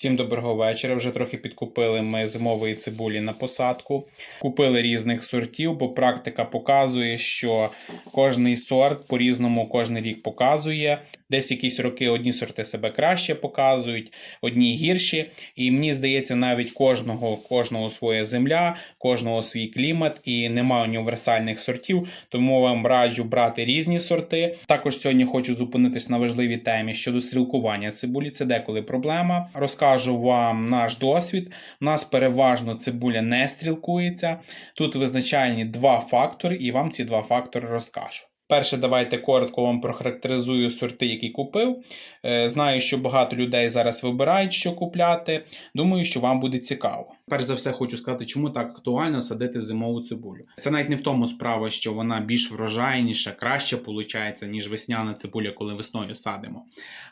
Всім доброго вечора. Вже трохи підкупили ми зимової цибулі на посадку. Купили різних сортів, бо практика показує, що кожний сорт по-різному кожен рік показує. Десь якісь роки одні сорти себе краще показують, одні гірші. І мені здається, навіть кожного, кожного своя земля, кожного свій клімат, і немає універсальних сортів, тому вам раджу брати різні сорти. Також сьогодні хочу зупинитись на важливій темі щодо стрілкування цибулі. Це деколи проблема. Розкажу вам наш досвід. У нас переважно цибуля не стрілкується. Тут визначальні два фактори, і вам ці два фактори розкажу. Перше, давайте коротко вам прохарактеризую сорти, які купив. Е, Знаю, що багато людей зараз вибирають, що купляти. Думаю, що вам буде цікаво. Перш за все, хочу сказати, чому так актуально садити зимову цибулю. Це навіть не в тому справа, що вона більш врожайніша, краще виходить, ніж весняна цибуля, коли весною садимо.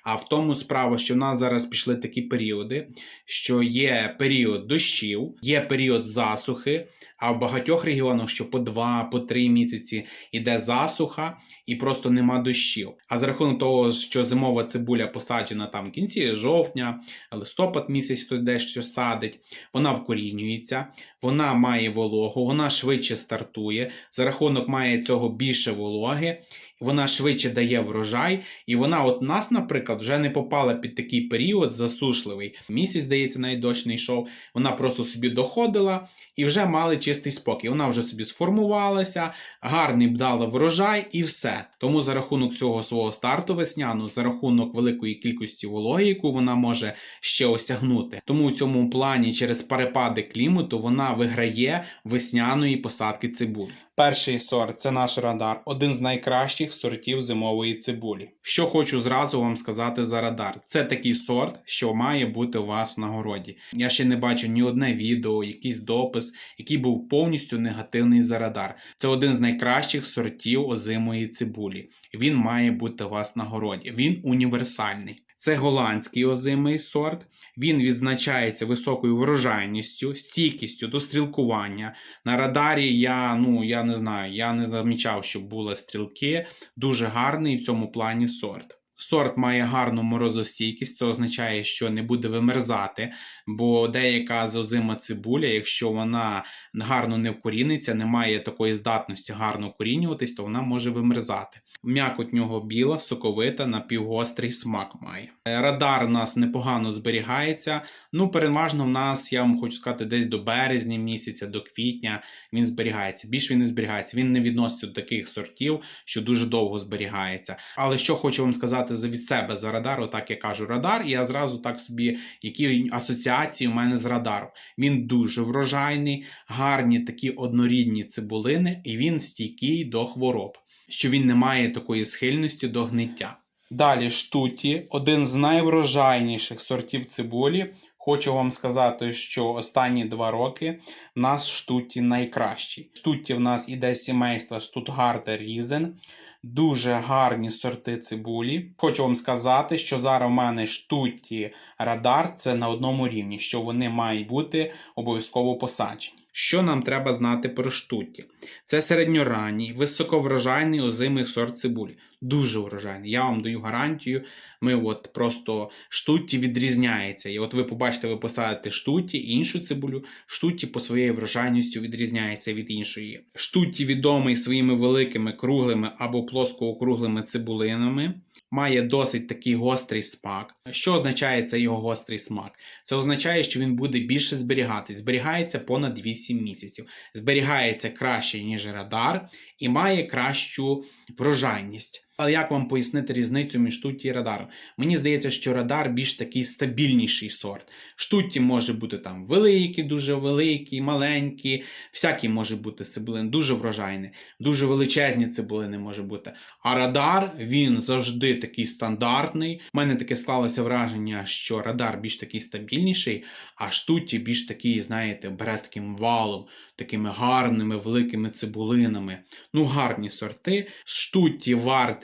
А в тому справа, що в нас зараз пішли такі періоди, що є період дощів, є період засухи. А в багатьох регіонах, що по два, по три місяці йде засуха і просто нема дощів. А за рахунок того, що зимова цибуля посаджена там в кінці жовтня, листопад місяць хтось дещо садить, вона вкорінюється, вона має вологу, вона швидше стартує. За рахунок має цього більше вологи, вона швидше дає врожай, і вона, от нас, наприклад, вже не попала під такий період засушливий. Місяць, здається, навіть дощ не йшов. Вона просто собі доходила і вже мали чистий спокій. Вона вже собі сформувалася, гарний дала врожай і все. Тому за рахунок цього свого старту весняну, за рахунок великої кількості вологи, яку вона може ще осягнути. Тому в цьому плані через перепади клімату вона виграє весняної посадки цибулі. Перший сорт це наш радар, один з найкращих сортів зимової цибулі. Що хочу зразу вам сказати за радар. Це такий сорт, що має бути у вас на городі. Я ще не бачу ні одне відео, якийсь допис, який був повністю негативний за радар. Це один з найкращих сортів озимої цибулі. Він має бути у вас на городі. Він універсальний. Це голландський озимий сорт. Він відзначається високою врожайністю, стійкістю до стрілкування. На радарі я, ну, я не знаю, я не замічав, щоб були стрілки. Дуже гарний в цьому плані сорт. Сорт має гарну морозостійкість, це означає, що не буде вимерзати, бо деяка зозима цибуля, якщо вона гарно не вкоріниться, не має такої здатності гарно вкорінюватись, то вона може вимерзати. М'якоть нього біла, соковита, напівгострий смак має. Е, Радар у нас непогано зберігається. Ну, переважно в нас, я вам хочу сказати, десь до березня місяця, до квітня він зберігається. Більш він не зберігається. Він не відноситься до таких сортів, що дуже довго зберігається. Але що хочу вам сказати за від себе за радар, отак я кажу радар, і я зразу так собі, які асоціації у мене з радаром. Він дуже врожайний, гарні такі однорідні цибулини, і він стійкий до хвороб, що він не має такої схильності до гниття. Далі штуті, один з найврожайніших сортів цибулі. Хочу вам сказати, що останні два роки в нас штуті найкращі. Штуті в нас іде з сімейства Штутгартер Різен. Дуже гарні сорти цибулі. Хочу вам сказати, що зараз в мене штуті радар це на одному рівні, що вони мають бути обов'язково посаджені. Що нам треба знати про штуті? Це середньоранній, високоврожайний озимий сорт цибулі. Дуже врожайний. Я вам даю гарантію. Ми от просто штуті відрізняється. І от ви побачите, ви посадите штуті, іншу цибулю. Штуті по своєї врожайністю відрізняється від іншої. Штуті відомий своїми великими круглими або плоскоокруглими цибулинами. Має досить такий гострий смак. Що означає цей його гострий смак? Це означає, що він буде більше зберігатись. Зберігається понад 8 місяців. Зберігається краще, ніж радар, і має кращу врожайність. Але як вам пояснити різницю між штутті і радаром? Мені здається, що радар більш такий стабільніший сорт. Штутті може бути там великі, дуже великі, маленькі, всякі може бути цибулини, дуже врожайні, дуже величезні цибулини може бути. А радар він завжди такий стандартний. У мене таке склалося враження, що радар більш такий стабільніший, а штутті більш такий, знаєте, бере таким валом, такими гарними великими цибулинами. Ну, гарні сорти. Штутті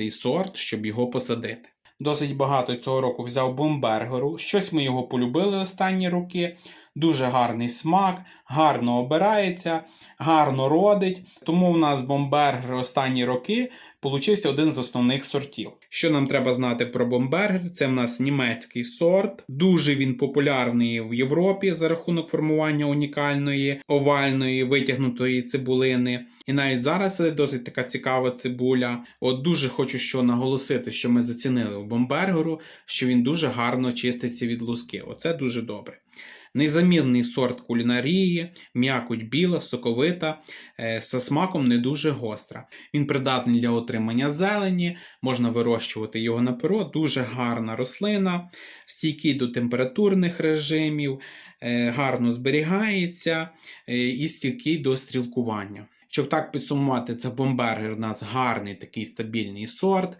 вартий сорт, щоб його посадити. Досить багато цього року взяв бомбергеру. Щось ми його полюбили останні роки. Дуже гарний смак, гарно обирається, гарно родить. Тому в нас бомбергер останні роки получився один з основних сортів. Що нам треба знати про бомбергер? Це в нас німецький сорт. Дуже він популярний в Європі за рахунок формування унікальної овальної витягнутої цибулини. І навіть зараз це досить така цікава цибуля. От дуже хочу що наголосити, що ми зацінили у бомбергеру, що він дуже гарно чиститься від луски. Оце дуже добре. Незамінний сорт кулінарії, м'якоть біла, соковита, е, за смаком не дуже гостра. Він придатний для отримання зелені, можна вирощувати його на перо, дуже гарна рослина, стійкий до температурних режимів, е, гарно зберігається е, і стійкий до стрілкування. Щоб так підсумувати, це бомбергер у нас гарний такий стабільний сорт, е,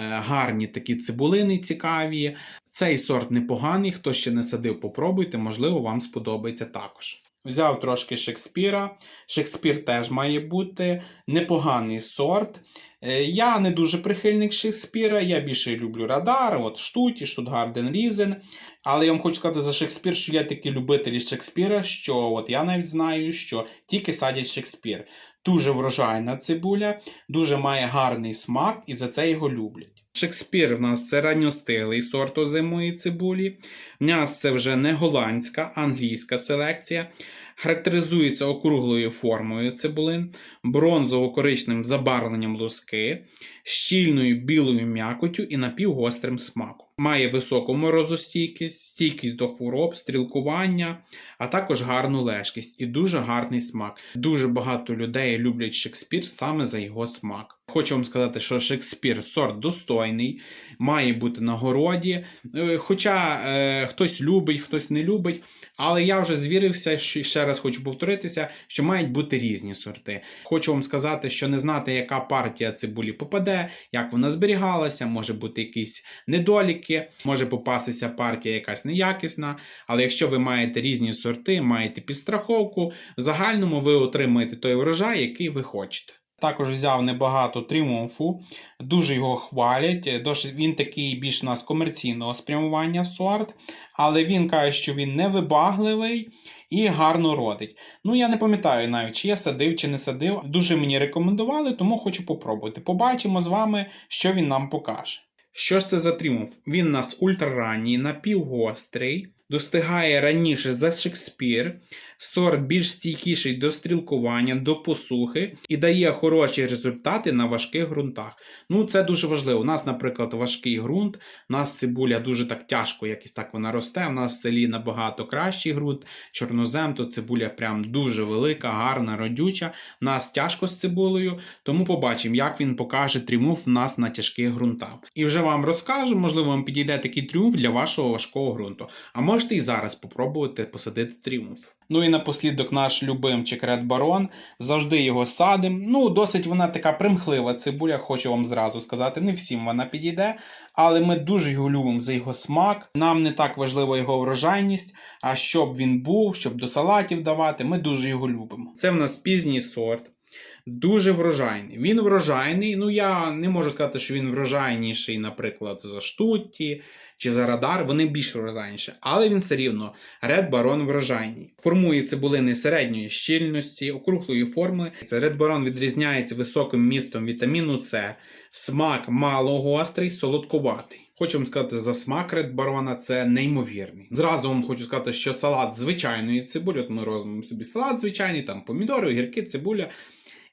гарні такі цибулини цікаві. Цей сорт непоганий, хто ще не садив, попробуйте, можливо, вам сподобається також. Взяв трошки Шекспіра. Шекспір теж має бути непоганий сорт. Е, Я не дуже прихильник Шекспіра, я більше люблю Радар, от Штуті, Штутгарден Різен. Але я вам хочу сказати за Шекспір, що є такі любителі Шекспіра, що от я навіть знаю, що тільки садять Шекспір. Дуже врожайна цибуля, дуже має гарний смак, і за це його люблять. Шекспір в нас це ранньостилий сорт озимої цибулі. В нас це вже не голландська, англійська селекція. Характеризується округлою формою цибулин, бронзово-коричневим забарвленням луски, щільною білою м'якоттю і напівгострим смаком. Має високу морозостійкість, стійкість до хвороб, стрілкування, а також гарну лежкість і дуже гарний смак. Дуже багато людей люблять Шекспір саме за його смак. Хочу вам сказати, що Шекспір сорт достойний, має бути на городі. Е, Хоча е, хтось любить, хтось не любить, але я вже звірився, що ще раз хочу повторитися, що мають бути різні сорти. Хочу вам сказати, що не знати, яка партія цибулі попаде, як вона зберігалася, може бути якісь недоліки, може попастися партія якась неякісна. Але якщо ви маєте різні сорти, маєте підстраховку, в загальному ви отримаєте той врожай, який ви хочете. Також взяв небагато тріумфу, дуже його хвалять. Досить він такий більш у нас комерційного спрямування сорт, але він каже, що він невибагливий і гарно родить. Ну, я не пам'ятаю навіть, чи я садив, чи не садив. Дуже мені рекомендували, тому хочу попробувати. Побачимо з вами, що він нам покаже. Що ж це за тріумф? Він у нас ультраранній, напівгострий, достигає раніше за Шекспір, сорт більш стійкіший до стрілкування, до посухи і дає хороші результати на важких ґрунтах. Ну, це дуже важливо. У нас, наприклад, важкий ґрунт, у нас цибуля дуже так тяжко, якось так вона росте. У нас в селі набагато кращий ґрунт, чорнозем, то цибуля прям дуже велика, гарна, родюча. У нас тяжко з цибулею, тому побачимо, як він покаже тріумф в нас на тяжких ґрунтах. І вже вам розкажу, можливо, вам підійде такий тріумф для вашого важкого ґрунту. А можете і зараз попробувати посадити тріумф. Ну і напослідок наш любимчик Red Baron. Завжди його садим. Ну, досить вона така примхлива цибуля, хочу вам зразу сказати. Не всім вона підійде, але ми дуже його любимо за його смак. Нам не так важлива його врожайність, а щоб він був, щоб до салатів давати. Ми дуже його любимо. Це в нас пізній сорт. Дуже врожайний. Він врожайний. Ну я не можу сказати, що він врожайніший, наприклад, за штутті чи за радар. Вони більш врожайніші, але він все рівно Red Baron врожайний. Формує цибулини середньої щільності, округлої форми. Це Red Baron відрізняється високим містом вітаміну С, смак малогострий, солодкуватий. Хочу вам сказати, за смак Baron це неймовірний. Зразу вам хочу сказати, що салат звичайної цибулі, от ми робимо собі салат звичайний, там помідори, огірки, цибуля.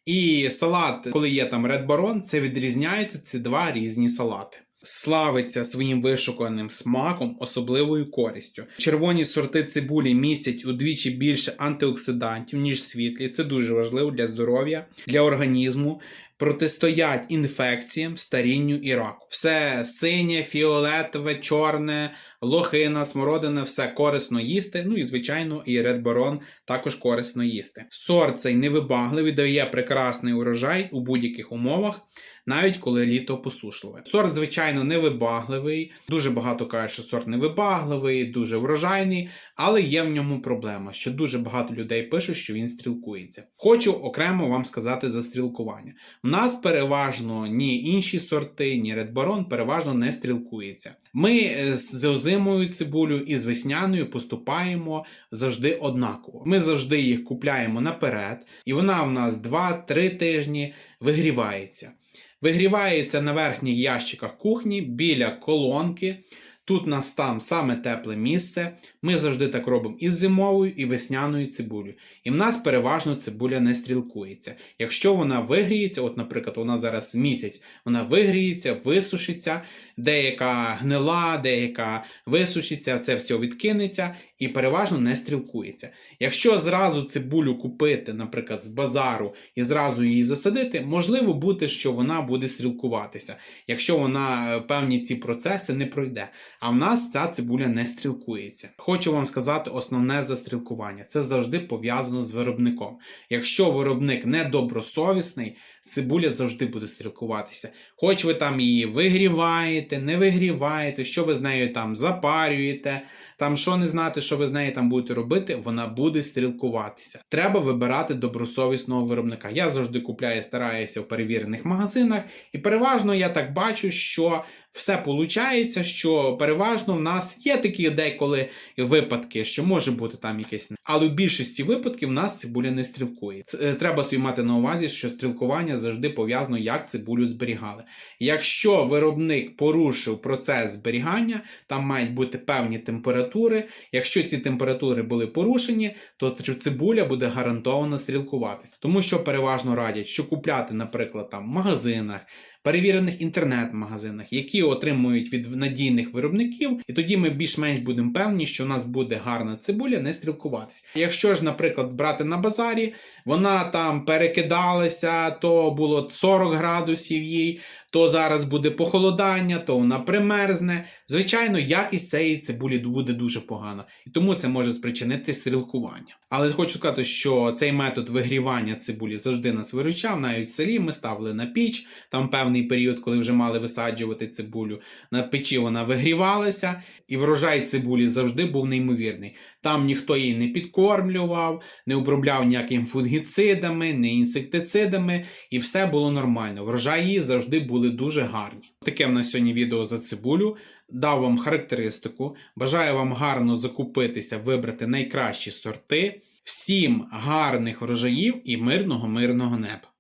І салат, коли є там Red Baron, це відрізняється, це два різні салати. Славиться своїм вишуканим смаком, особливою користю. Червоні сорти цибулі містять удвічі більше антиоксидантів, ніж світлі. Це дуже важливо для здоров'я, для організму. Протистоять інфекціям, старінню і раку. Все синє, фіолетове, чорне, лохина, смородина, все корисно їсти. Ну і звичайно, і редборон також корисно їсти. Сорт цей невибагливий, дає прекрасний урожай у будь-яких умовах, навіть коли літо посушливе. Сорт, звичайно, невибагливий. Дуже багато кажуть, що сорт невибагливий, дуже врожайний, але є в ньому проблема, що дуже багато людей пишуть, що він стрілкується. Хочу окремо вам сказати за стрілкування. В нас переважно ні інші сорти, ні Baron переважно не стрілкується. Ми е, з озимою цибулю і з весняною поступаємо завжди однаково. Ми завжди їх купляємо наперед, і вона в нас 2-3 тижні вигрівається. Вигрівається на верхніх ящиках кухні біля колонки. Тут нас там саме тепле місце. Ми завжди так робимо і з зимовою, і весняною цибулею. І в нас переважно цибуля не стрілкується. Якщо вона вигріється, от, наприклад, вона зараз місяць, вона вигріється, висушиться, деяка гнила, деяка висушиться, це все відкинеться і переважно не стрілкується. Якщо зразу цибулю купити, наприклад, з базару і зразу її засадити, можливо бути, що вона буде стрілкуватися, якщо вона е, певні ці процеси не пройде. А в нас ця цибуля не стрілкується. Хочу вам сказати основне застрілкування. Це завжди пов'язано з виробником. Якщо виробник недобросовісний, цибуля завжди буде стрілкуватися. Хоч ви там її вигріваєте, не вигріваєте, що ви з нею там запарюєте, там що не знати, що ви з нею там будете робити, вона буде стрілкуватися. Треба вибирати добросовісного виробника. Я завжди купляю, стараюся в перевірених магазинах, і переважно я так бачу, що все виходить, що переважно в нас є такі деколи випадки, що може бути там якесь, але в більшості випадків в нас цибуля не стрілкує. Е, Треба собі мати на увазі, що стрілкування завжди пов'язано, як цибулю зберігали. Якщо виробник порушив процес зберігання, там мають бути певні температури. Якщо ці температури були порушені, то цибуля буде гарантовано стрілкуватись. Тому що переважно радять, що купляти, наприклад, там в магазинах. Перевірених інтернет-магазинах, які отримують від надійних виробників, і тоді ми більш-менш будемо певні, що у нас буде гарна цибуля не стрілкуватися. Якщо ж, наприклад, брати на базарі, вона там перекидалася, то було 40 градусів їй, то зараз буде похолодання, то вона примерзне. Звичайно, якість цієї цибулі буде дуже погана, і тому це може спричинити стрілкування. Але хочу сказати, що цей метод вигрівання цибулі завжди нас виручав. Навіть в селі ми ставили на піч, там певний період, коли вже мали висаджувати цибулю. На печі вона вигрівалася, і врожай цибулі завжди був неймовірний. Там ніхто її не підкормлював, не обробляв ніяким ніякими фунгіцидами, не інсектицидами, і все було нормально. Врожаї завжди були дуже гарні. Таке в нас сьогодні відео за цибулю. Дав вам характеристику. Бажаю вам гарно закупитися, вибрати найкращі сорти. Всім гарних врожаїв і мирного мирного неба!